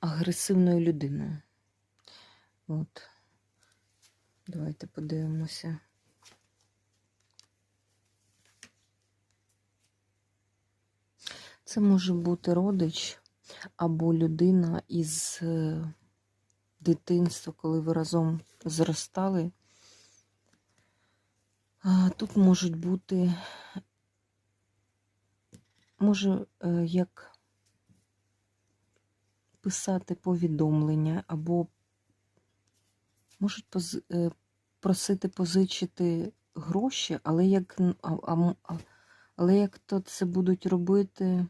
агресивною людиною. От. Давайте подивимося. Це може бути родич або людина із е, дитинства, коли ви разом зростали. Тут можуть бути, може, е, як писати повідомлення, або можуть поз- е, просити позичити гроші, але як, а а- але як то це будуть робити.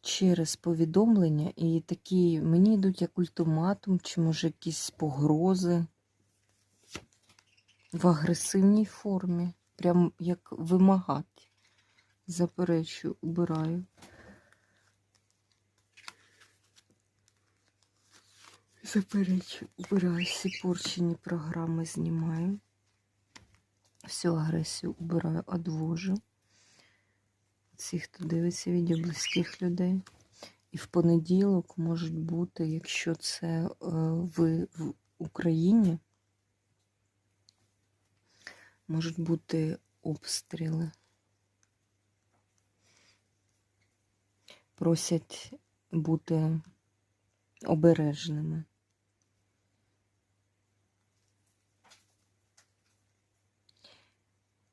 Через повідомлення, і такі мені йдуть як ультиматум, чи може якісь погрози в агресивній формі, прям як вимагати. Заперечую, убираю. Заперечую, убираю всі порчені програми, знімаю. Всю агресію убираю, одвожу. Всіх, хто дивиться відео близьких людей. І в понеділок можуть бути, якщо це е, ви в Україні, можуть бути обстріли. Просять бути обережними.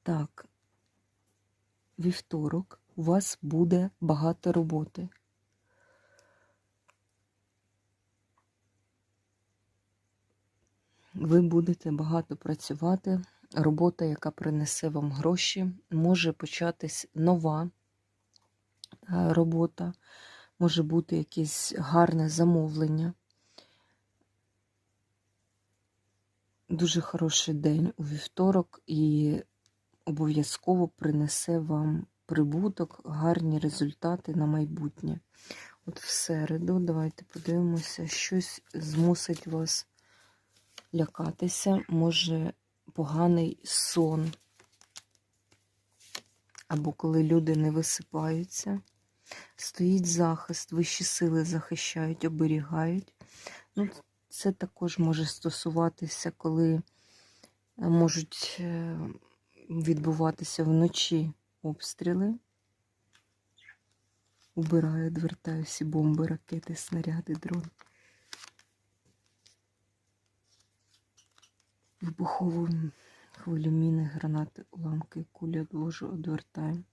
Так, вівторок у вас буде багато роботи. Ви будете багато працювати. Робота, яка принесе вам гроші, може початись нова робота, може бути якесь гарне замовлення. Дуже хороший день у вівторок і обов'язково принесе вам прибуток, гарні результати на майбутнє. От в середу, давайте подивимося, щось змусить вас лякатися, може поганий сон. Або коли люди не висипаються. Стоїть захист, вищі сили захищають, оберігають. Ну, це також може стосуватися, коли е, можуть е, відбуватися вночі обстріли. Убираю, відвертаю всі бомби, ракети, снаряди, дрони. Вибухову хвилю міни, гранати, уламки, кулі одвожу, одвертаю.